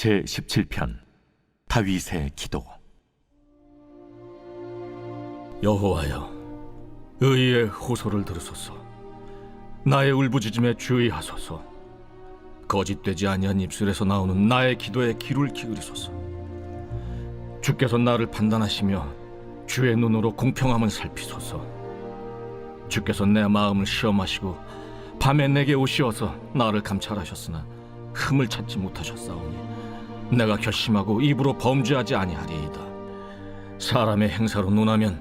제 17편 다윗의 기도. 여호와여 의의 호소를 들으소서. 나의 울부짖음에 주의하소서. 거짓되지 아니한 입술에서 나오는 나의 기도에 귀를 기울이소서. 주께서 나를 판단하시며 주의 눈으로 공평함을 살피소서. 주께서 내 마음을 시험하시고 밤에 내게 오시어서 나를 감찰하셨으나 흠을 찾지 못하셨사오니 내가 결심하고 입으로 범죄하지 아니하리이다 사람의 행사로 논하면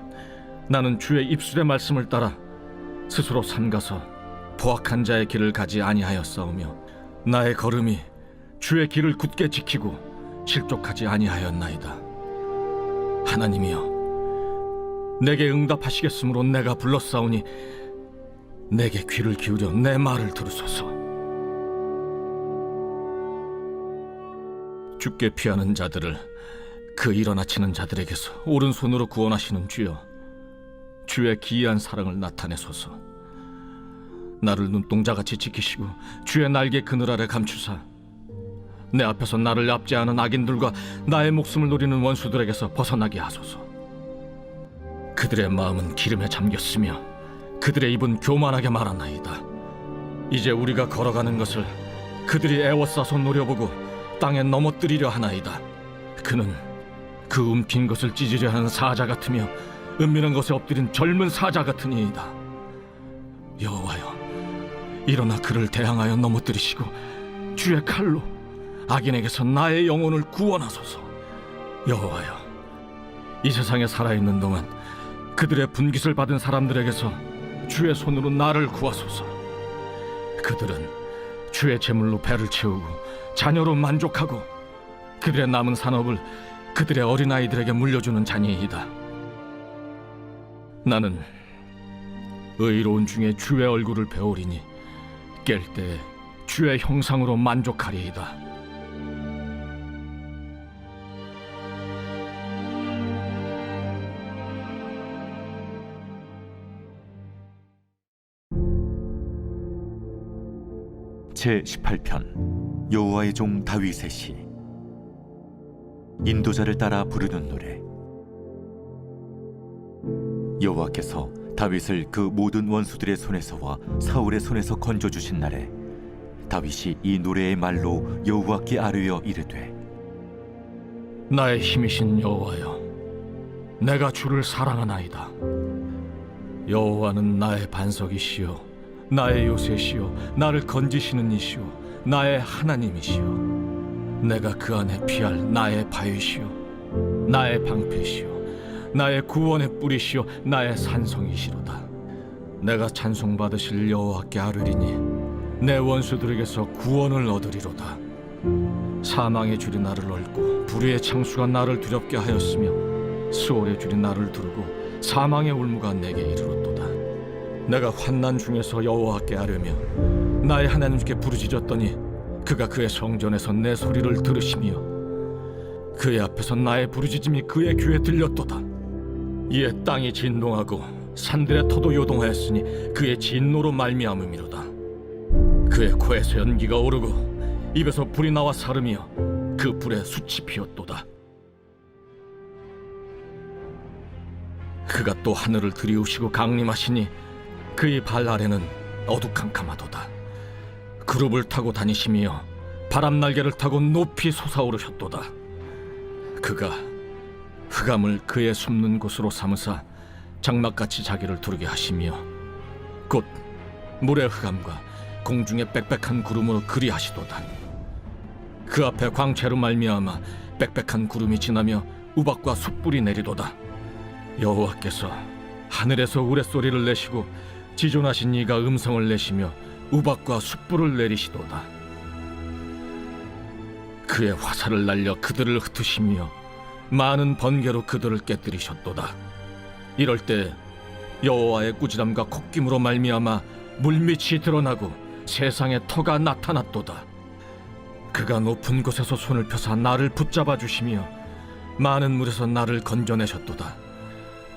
나는 주의 입술의 말씀을 따라 스스로 삼가서 포악한 자의 길을 가지 아니하였사오며 나의 걸음이 주의 길을 굳게 지키고 실족하지 아니하였나이다. 하나님이여, 내게 응답하시겠으므로 내가 불렀사오니 내게 귀를 기울여 내 말을 들으소서. 죽게 피하는 자들을 그 일어나치는 자들에게서 오른손으로 구원하시는 주여 주의 기이한 사랑을 나타내소서. 나를 눈동자같이 지키시고 주의 날개 그늘 아래 감추사 내 앞에서 나를 납제하는 악인들과 나의 목숨을 노리는 원수들에게서 벗어나게 하소서. 그들의 마음은 기름에 잠겼으며 그들의 입은 교만하게 말하나이다. 이제 우리가 걸어가는 것을 그들이 애워싸서 노려보고 땅에 넘어뜨리려 하나이다 그는 그 움킨 것을 찢으려 하는 사자 같으며 은밀한 것에 엎드린 젊은 사자 같으니이다. 여호와여, 일어나 그를 대항하여 넘어뜨리시고 주의 칼로 악인에게서 나의 영혼을 구원하소서. 여호와여, 이 세상에 살아있는 동안 그들의 분깃을 받은 사람들에게서 주의 손으로 나를 구하소서. 그들은 주의 재물로 배를 채우고 자녀로 만족하고 그들의 남은 산업을 그들의 어린아이들에게 물려주는 자니이다. 나는 의로운 중에 주의 얼굴을 배우리니 깰 때 주의 형상으로 만족하리이다. 제 18편 여호와의 종 다윗의 시 인도자를 따라 부르는 노래 여호와께서 다윗을 그 모든 원수들의 손에서와 사울의 손에서 건져 주신 날에 다윗이 이 노래의 말로 여호와께 아뢰어 이르되 나의 힘이신 여호와여, 내가 주를 사랑하나이다. 여호와는 나의 반석이시요, 나의 요새시요, 나를 건지시는 이시요, 나의 하나님이시요. 내가 그 안에 피할 나의 바위시요, 나의 방패시요, 나의 구원의 뿌리시요, 나의 산성이시로다. 내가 찬송 받으실 여호와께 아뢰리니 내 원수들에게서 구원을 얻으리로다. 사망의 줄이 나를 얽고 불의의 창수가 나를 두렵게 하였으며 수월의 줄이 나를 두르고 사망의 울무가 내게 이르렀도다 내가 환난 중에서 여호와께 아뢰며 나의 하나님께 부르짖었더니 그가 그의 성전에서 내 소리를 들으시며 그의 앞에서 나의 부르짖음이 그의 귀에 들렸도다 이에 땅이 진동하고 산들의 터도 요동하였으니 그의 진노로 말미암음이로다 그의 코에서 연기가 오르고 입에서 불이 나와 사르며 그 불에 숯이 피었도다. 그가 또 하늘을 들이우시고 강림하시니 그의 발 아래는 어두캄캄하도다. 그룹을 타고 다니시며 바람 날개를 타고 높이 솟아오르셨도다. 그가 흑암을 그의 숨는 곳으로 삼으사 장막같이 자기를 두르게 하시며 곧 물의 흑암과 공중의 빽빽한 구름으로 그리하시도다. 그 앞에 광채로 말미암아 빽빽한 구름이 지나며 우박과 숯불이 내리도다. 여호와께서 하늘에서 우레소리를 내시고 지존하신 이가 음성을 내시며 우박과 숯불을 내리시도다. 그의 화살을 날려 그들을 흩으시며 많은 번개로 그들을 깨뜨리셨도다. 이럴 때 여호와의 꾸지람과 콧김으로 말미암아 물밑이 드러나고 세상에 터가 나타났도다. 그가 높은 곳에서 손을 펴사 나를 붙잡아 주시며 많은 물에서 나를 건져내셨도다.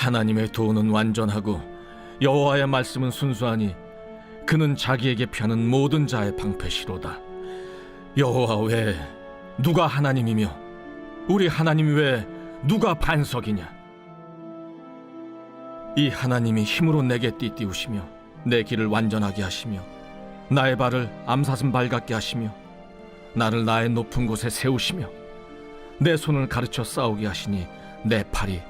하나님의 도는 완전하고 여호와의 말씀은 순수하니 그는 자기에게 펴는 모든 자의 방패시로다. 여호와 외에 누가 하나님이며 우리 하나님 외에 누가 반석이냐? 이 하나님이 힘으로 내게 띠띠우시며 내 길을 완전하게 하시며 나의 발을 암사슴 발 같게 하시며 나를 나의 높은 곳에 세우시며 내 손을 가르쳐 싸우게 하시니 내 팔이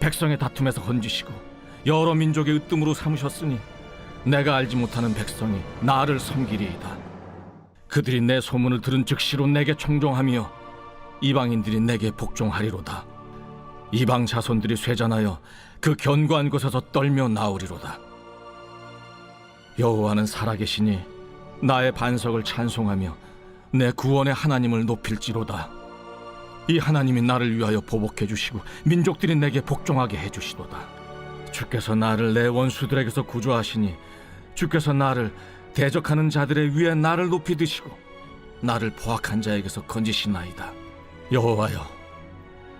백성의 다툼에서 건지시고 여러 민족의 으뜸으로 삼으셨으니 내가 알지 못하는 백성이 나를 섬기리이다. 그들이 내 소문을 들은 즉시로 내게 청종하며 이방인들이 내게 복종하리로다. 이방 자손들이 쇠잔하여 그 견고한 곳에서 떨며 나오리로다. 여호와는 살아계시니 나의 반석을 찬송하며 내 구원의 하나님을 높일지로다. 이 하나님이 나를 위하여 보복해 주시고 민족들이 내게 복종하게 해 주시도다. 주께서 나를 내 원수들에게서 구조하시니 주께서 나를 대적하는 자들의 위에 나를 높이 드시고 나를 포악한 자에게서 건지시나이다. 여호와여,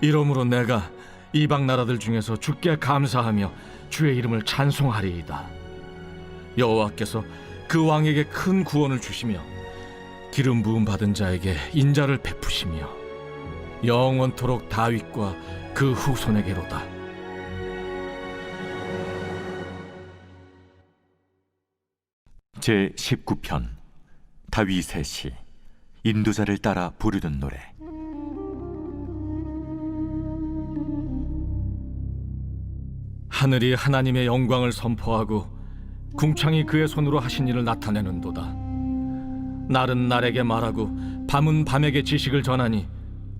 이러므로 내가 이방 나라들 중에서 주께 감사하며 주의 이름을 찬송하리이다. 여호와께서 그 왕에게 큰 구원을 주시며 기름 부음 받은 자에게 인자를 베푸시며 영원토록 다윗과 그 후손에게로다. 제 19편 다윗의 시 인도자를 따라 부르는 노래 하늘이 하나님의 영광을 선포하고 궁창이 그의 손으로 하신 일을 나타내는도다. 날은 날에게 말하고 밤은 밤에게 지식을 전하니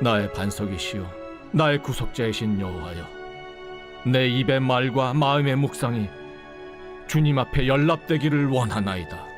나의 반석이시요 나의 구속자이신 여호와여 내 입의 말과 마음의 묵상이 주님 앞에 연락되기를 원하나이다.